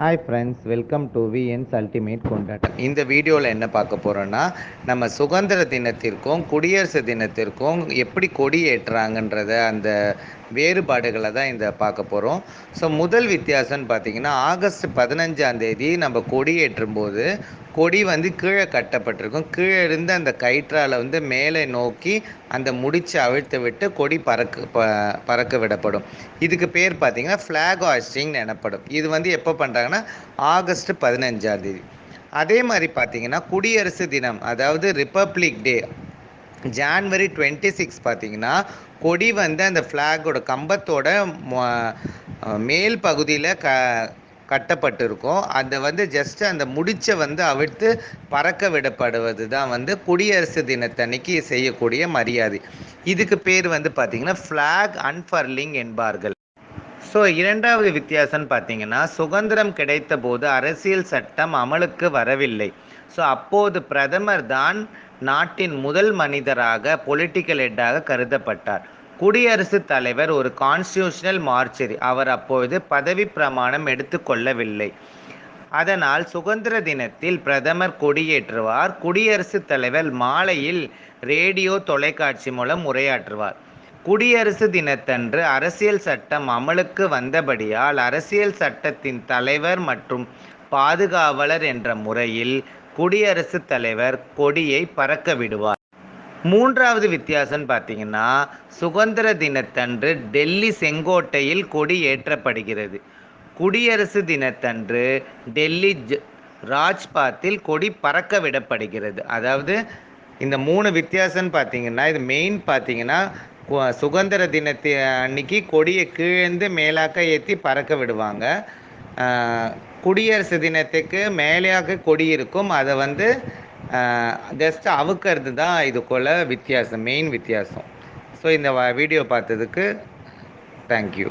Hi friends welcome to VNS ultimate கொண்டாட்டம் இந்த வீடியோவில் என்ன பார்க்க போகிறோன்னா நம்ம சுதந்திர தினத்திற்கும் குடியரசு தினத்திற்கும் எப்படி கொடி ஏற்றுறாங்கன்றத அந்த வேறுபாடுகளை தான் இந்த பார்க்க போகிறோம் ஸோ முதல் வித்தியாசம்னு பார்த்தீங்கன்னா ஆகஸ்ட் பதினஞ்சாம் தேதி நம்ம கொடியேற்றும் போது கொடி வந்து கீழே கட்டப்பட்டிருக்கும். கீழே இருந்து அந்த கயிற்றால் வந்து மேலே நோக்கி அந்த முடிச்சு அவிழ்த்து விட்டு கொடி பறக்க ப பறக்க விடப்படும். இதுக்கு பேர் பார்த்தீங்கன்னா ஃப்ளாக் ஹாஸ்டிங் எனப்படும். இது வந்து எப்போ பண்ணுறாங்கன்னா ஆகஸ்ட் பதினஞ்சாம் தேதி. அதே மாதிரி பார்த்தீங்கன்னா குடியரசு தினம் அதாவது republic day January twenty six பார்த்தீங்கன்னா கொடி வந்து அந்த ஃப்ளாகோட கம்பத்தோட மேல் பகுதியில் க கட்டப்பட்டிருக்கும். அதை வந்து ஜஸ்ட் அந்த முடிச்சை வந்து அவிழ்த்து பறக்க விடப்படுவது தான் வந்து குடியரசு தினத்தன்னைக்கு செய்யக்கூடிய மரியாதை. இதுக்கு பேர் வந்து பார்த்திங்கன்னா ஃப்ளாக் அன்ஃபர்லிங் என்பார்கள். ஸோ இரண்டாவது வித்தியாசம்னு பார்த்தீங்கன்னா சுதந்திரம் கிடைத்த போது அரசியல் சட்டம் அமலுக்கு வரவில்லை. ஸோ அப்போது பிரதமர் தான் நாட்டின் முதல் மனிதராக பொலிட்டிக்கல் ஹெட்டாக கருதப்பட்டார். குடியரசுத் தலைவர் ஒரு கான்ஸ்டியூஷனல் மார்ச்சரி அவர் அப்பொழுது பதவி பிரமாணம் எடுத்துக்கொள்ளவில்லை அதனால் சுதந்திர தினத்தில் பிரதமர் கொடியேற்றுவார். குடியரசுத் தலைவர் மாலையில் ரேடியோ தொலைக்காட்சி மூலம் உரையாற்றுவார். குடியரசு தினத்தன்று அரசியல் சட்டம் அமலுக்கு வந்தபடியால் அரசியல் சட்டத்தின் தலைவர் மற்றும் பாதுகாவலர் என்ற முறையில் குடியரசுத் தலைவர் கொடியை பறக்க விடுவார். மூன்றாவது வித்தியாசம் பார்த்தீங்கன்னா சுதந்திர தினத்தன்று டெல்லி செங்கோட்டையில் கொடி ஏற்றப்படுகிறது. குடியரசு தினத்தன்று டெல்லி ஜ- ராஜ்பாத்தில் கொடி பறக்க விடப்படுகிறது. அதாவது இந்த மூணு வித்தியாசம்னு பார்த்தீங்கன்னா இது மெயின் பார்த்தீங்கன்னா கு- சுதந்திர தினத்தை அன்னைக்கு கொடியை கீழேந்து மேலாக்க ஏற்றி பறக்க விடுவாங்க. குடியரசு தினத்துக்கு மேலேயாக கொடி இருக்கும். அதை வந்து ஜஸ்ட் அவுக்கிறது தான் இதுக்குள்ள வித்தியாசம் மெயின் வித்தியாசம். ஸோ இந்த வீடியோ பார்த்ததுக்கு தேங்க்யூ